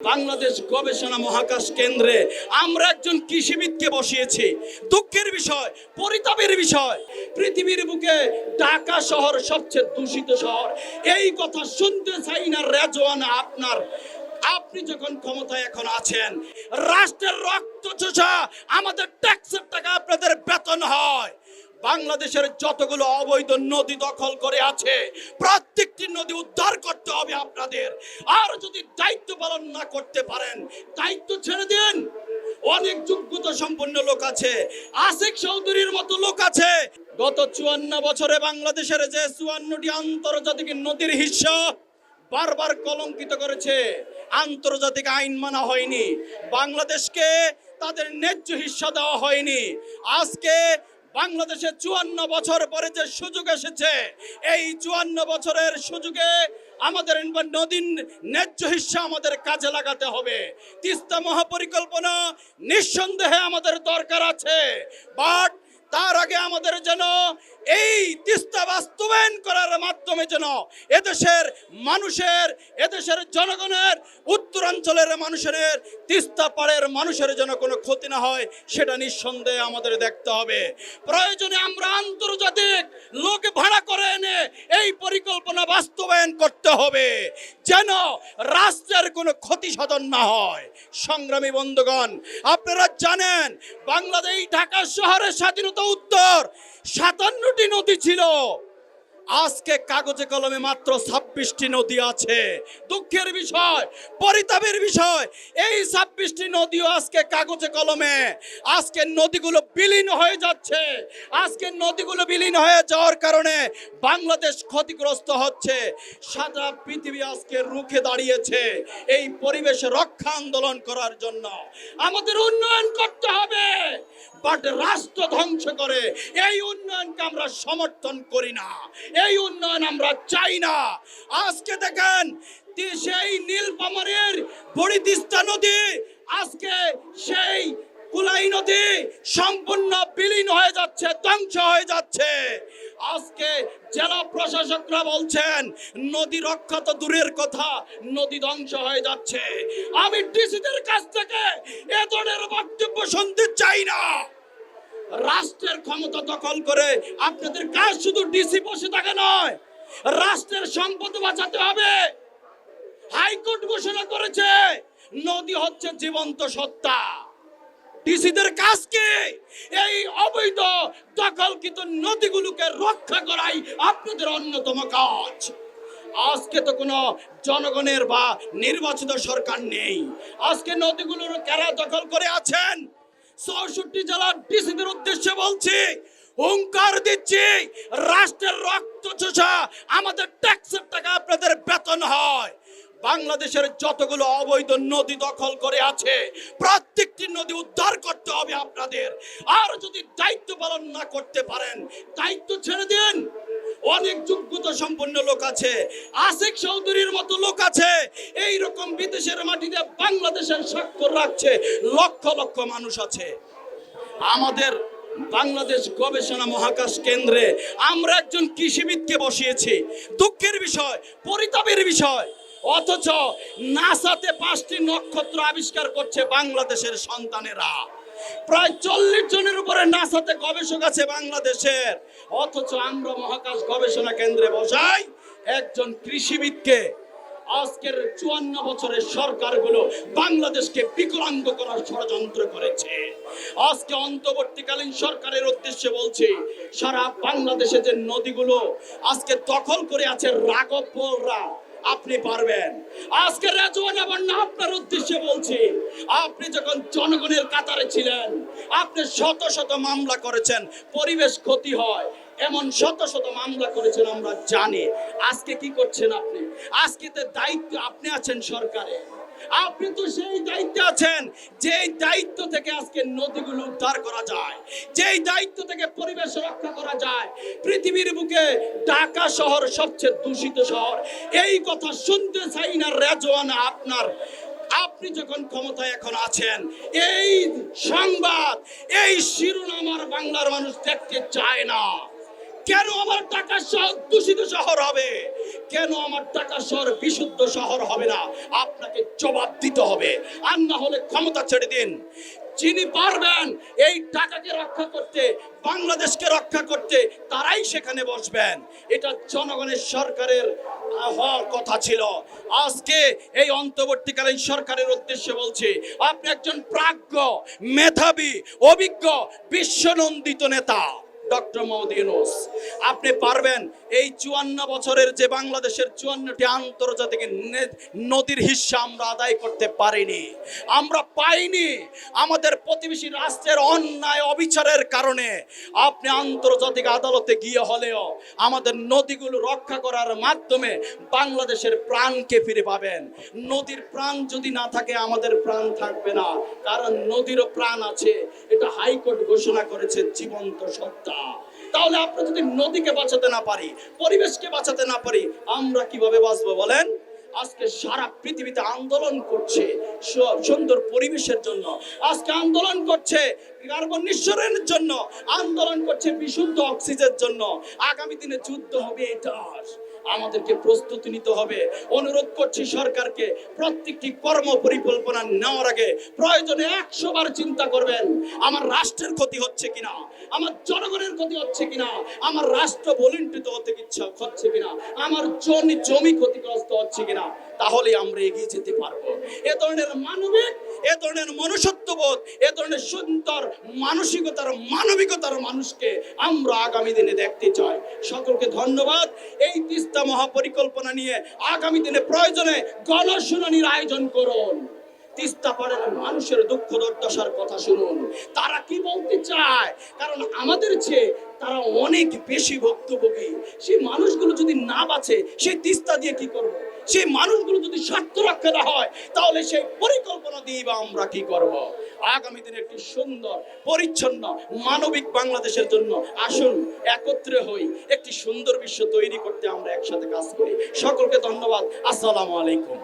বাংলাদেশ গবেষণা মহাকাশ কেন্দ্রে আমরা একজন কৃষিবিদকে বসিয়েছি। দুঃখের বিষয়, পরিতাপের বিষয়। পৃথিবীর বুকে ঢাকা শহর সবচেয়ে দূষিত শহর। এই কথা শুনতে চাই না, রেজওয়ান আপনার। আপনি যখন ক্ষমতায় এখন আছেন, রাষ্ট্রের রক্ত চোষা আমাদের ট্যাক্সের টাকা আপনাদের বেতন হয়। বাংলাদেশের যতগুলো অবৈধ নদী দখল করে আছে, প্রত্যেকটি নদী উদ্ধার করতে হবে আপনাদের। আর যদি দায়িত্ব পালন না করতে পারেন, দায়িত্ব ছেড়ে দিন। অনেক যোগ্যতা সম্পন্ন লোক আছে আশিক চৌধুরীর মতো লোক আছে। গত চুয়ান্ন বছরে বাংলাদেশের যে চুয়ান্নটি আন্তর্জাতিক নদীর হিস্সা বারবার কলঙ্কিত করেছে, আন্তর্জাতিক আইন মানা হয়নি, বাংলাদেশকে তাদের ন্যায্য হিস্সা দেওয়া হয়নি। আজকে বাংলাদেশে চুয়ান্ন বছর পরে যে সুযোগ এসেছে, এই চুয়ান্ন বছরের সুযোগে আমাদের নদীর ন্যায্য হিসা আমাদের কাজে লাগাতে হবে। তিস্তা মহাপরিকল্পনা নিঃসন্দেহে আমাদের দরকার আছে। বাট তার আগে আমাদের যেন এই তিস্তা বাস্তবায়ন করার মাধ্যমে যেন এদেশের মানুষের, এদেশের জনগণের, উত্তরাঞ্চলের মানুষের, তিস্তা পাড়ের মানুষের যেন কোনো ক্ষতি না হয়, সেটা নিঃসন্দেহে আমাদের দেখতে হবে। প্রয়োজনে আমরা আন্তর্জাতিক লোক ভাড়া করে এনে এই পরিকল্পনা বাস্তবায়ন করতে হবে। যেন রাষ্ট্রের কোনো ক্ষতি সাধন না হয়। সংগ্রামী বন্ধুগণ, আপনারা জানেন, বাংলাদেশ ঢাকা শহরের স্বাধীনতা উত্তর সাতান্নটি নদী ছিল। আজকে কাগজে কলমে মাত্র ছাব্বিশটি নদী আছে। দুঃখের বিষয়, পরিতাপের বিষয়, এই ছাব্বিশটি নদীও আজকে কাগজে কলমে। আজকে নদীগুলো বিলীন হয়ে যাচ্ছে। আজকে নদীগুলো বিলীন হয়ে যাওয়ার কারণে বাংলাদেশ ক্ষতিগ্রস্ত হচ্ছে। সারা পৃথিবী আজকে রুখে দাঁড়িয়েছে এই পরিবেশ রক্ষা আন্দোলন করার জন্য। আমাদের উন্নয়ন করতে বাট রাষ্ট্র ধ্বংস করে। এই উন্নয়নকে আমরা সমর্থন করি না। এই উন্নয়ন আমরা চাই না। আজকে দেখেন, সেই নীলপামারের বড়ি নদী, আজকে সেই কুলাই নদী সম্পূর্ণ বিলীন হয়ে যাচ্ছে, ধ্বংস হয়ে যাচ্ছে। আজকে জেলা প্রশাসকরা বলছেন, নদী রক্ষা তো দূরের কথা, নদী ধ্বংস হয়ে যাচ্ছে। আমি ডিসিদের কাছ থেকে এ ধরনের বক্তব্য শুনতে চাই না। রাষ্ট্রের ক্ষমতা দখল করে আপনাদের কাজ শুধু ডিসি বসে থাকা নয়, রাষ্ট্রের সম্পদ বাঁচাতে হবে। হাইকোর্ট ঘোষণা করেছে, নদী হচ্ছে জীবন্ত সত্তা। ডিসিদের কাজ কি? এই অবৈধ, দখলকৃত নদীগুলোকে রক্ষা করাই আপনাদের অন্যতম কাজ। আজকে তো কোনো জনগণের বা নির্বাচিত সরকার নেই। আজকে নদীগুলোর কারা দখল করে আছেন? চৌষট্টি জেলার ডিসিদের উদ্দেশ্যে বলছি, হুঙ্কার দিচ্ছি, রাষ্ট্রের রক্ত চোষা, আমাদের ট্যাক্সের টাকা আপনাদের বেতন হয়। বাংলাদেশের যতগুলো অবৈধ নদী দখল করে আছে, প্রত্যেকটি নদী উদ্ধার করতে হবে আপনাদের। আর যদি দায়িত্ব পালন না করতে পারেন, দায়িত্ব ছেড়ে দিন। অনেক যোগ্যতা সম্পন্ন লোক আছে। আশিক চৌধুরীর মতো লোক আছে। এই রকম বিদেশের মাটিতে বাংলাদেশের স্বাক্ষর রাখছে লক্ষ লক্ষ মানুষ আছে। আমাদের বাংলাদেশ গবেষণা মহাকাশ কেন্দ্রে আমরা একজন কৃষিবিদকে বসিয়েছি। দুঃখের বিষয়, পরিতাপের বিষয়। অথচ নাসাতে পাঁচটি নক্ষত্র আবিষ্কার করছে বাংলাদেশের সন্তানেরা। প্রায় চল্লিশ জনের উপরে নাসাতে গবেষক আছে বাংলাদেশের। অথচ আমরা মহাকাশ গবেষণা কেন্দ্রে বসাই একজন কৃষিবিদকে। আজকের চুয়ান্ন বছরের সরকারগুলো বাংলাদেশকে বিকলাঙ্গ করার ষড়যন্ত্র করেছে। আজকে অন্তর্বর্তীকালীন সরকারের উদ্দেশ্যে বলছি, সারা বাংলাদেশে যে নদীগুলো আজকে দখল করে আছে রাঘবরা আপনি পারবেন। আজকে রাজওয়ান আমার না আপনার উদ্দেশ্যে বলছি, আপনি যখন জনগণের কাতারে ছিলেন, আপনি শত শত মামলা করেছেন, পরিবেশ ক্ষতি হয়। এমন শত শত মামলা করেছেন, আমরা জানি। আজকে কি করছেন আপনি? আজকে তো দায়িত্ব, আপনি আছেন সরকারে। আপনি তো সেই দায়িত্বে আছেন, যেই দায়িত্ব থেকে আজকে নদীগুলো উদ্ধার করা যায়, যেই দায়িত্ব থেকে পরিবেশ রক্ষা করা যায়, পৃথিবীর বুকে ঢাকা শহর সবচেয়ে দূষিত শহর। এই কথা শুনতে চাই না রেজওয়ান আপনার। আপনি যখন ক্ষমতায় এখন আছেন, এই সংবাদ, এই শিরোনামার বাংলার মানুষ দেখতে চায় না। কেন আমার ঢাকা শহর দূষিত শহর হবে? কেন আমার ঢাকা শহর বিশুদ্ধ শহর হবে না? আপনাকে জবাব দিতে হবে। আর না হলে ক্ষমতা ছেড়ে দিন। যিনি পারবেন এই টাকাকে রক্ষা করতে, বাংলাদেশকে রক্ষা করতে, তারাই সেখানে বসবেন। এটা জনগণের সরকারের হওয়ার কথা ছিল। আজকে এই অন্তর্বর্তীকালীন সরকারের উদ্দেশ্যে বলছি, আপনি একজন প্রাজ্ঞ, মেধাবী, অভিজ্ঞ, বিশ্বনন্দিত নেতা। ডক্টর মোহাম্মদ ইউনুস, আপনি পারবেন এই চুয়ান্ন বছরের যে বাংলাদেশের চুয়ান্নটি আন্তর্জাতিক নদীর হিস্সা আমরা আদায় করতে পারিনি, আমরা পাইনি আমাদের প্রতিবেশী রাষ্ট্রের অন্যায় অবিচারের কারণে। আপনি আন্তর্জাতিক আদালতে গিয়ে হলেও আমাদের নদীগুলো রক্ষা করার মাধ্যমে বাংলাদেশের প্রাণকে ফিরে পাবেন। নদীর প্রাণ যদি না থাকে, আমাদের প্রাণ থাকবে না। কারণ নদীরও প্রাণ আছে, এটা হাইকোর্ট ঘোষণা করেছে জীবন্ত সত্তা। তাহলে আমরা যদি নদীকে বাঁচাতে না পারি, পরিবেশকে বাঁচাতে না পারি, আমরা কীভাবে বাঁচবো বলেন? আজকে সারা পৃথিবীতে আন্দোলন করছে সুন্দর পরিবেশের জন্য। আজকে আন্দোলন করছে কার্বন নিঃসরণের জন্য। আন্দোলন করছে বিশুদ্ধ অক্সিজেনের জন্য। আগামী দিনে যুদ্ধ হবে এটার। আমাদেরকে প্রস্তুতি নিতে হবে। অনুরোধ করছি সরকারকে, প্রত্যেকটি কর্ম পরিকল্পনা নেওয়ার আগে প্রয়োজনে একশো বার চিন্তা করবেন, আমার রাষ্ট্রের ক্ষতি হচ্ছে কিনা, আমার জনগণের ক্ষতি হচ্ছে কিনা, আমার রাষ্ট্র বলিন্টিত হতে ইচ্ছা হচ্ছে কিনা, আমার জমি জমি ক্ষতিগ্রস্ত হচ্ছে কিনা। তাহলে আমরা এগিয়ে যেতে পারব। এ ধরনের মানবিক, এ ধরনের মনুষ্যত্ববোধ, এ ধরনের সুন্দর মানসিকতার, মানবিকতার মানুষকে আমরা আগামী দিনে দেখতে চাই। সকলকে ধন্যবাদ। এই তিস্তা মহাপরিকল্পনা নিয়ে আগামী দিনে প্রয়োজনে গণশুনানির আয়োজন করুন। তিস্তা পাড়ের মানুষের দুঃখ দুর্দশার কথা শুনুন। তারা কি বলতে চায়? কারণ আমাদের চেয়ে তারা অনেক বেশি ভুক্তভোগী। সেই মানুষগুলো যদি না বাঁচে, সেই তিস্তা দিয়ে কি করব? সেই মানুষগুলো যদি স্বার্থ রক্ষা না হয়, তাহলে সেই পরিকল্পনা দিয়ে বা আমরা কি করব? আগামী দিনে একটি সুন্দর, পরিচ্ছন্ন, মানবিক বাংলাদেশের জন্য আসুন, একত্রে হই, একটি সুন্দর বিশ্ব তৈরি করতে আমরা একসাথে কাজ করি। সকলকে ধন্যবাদ। আসসালামু আলাইকুম।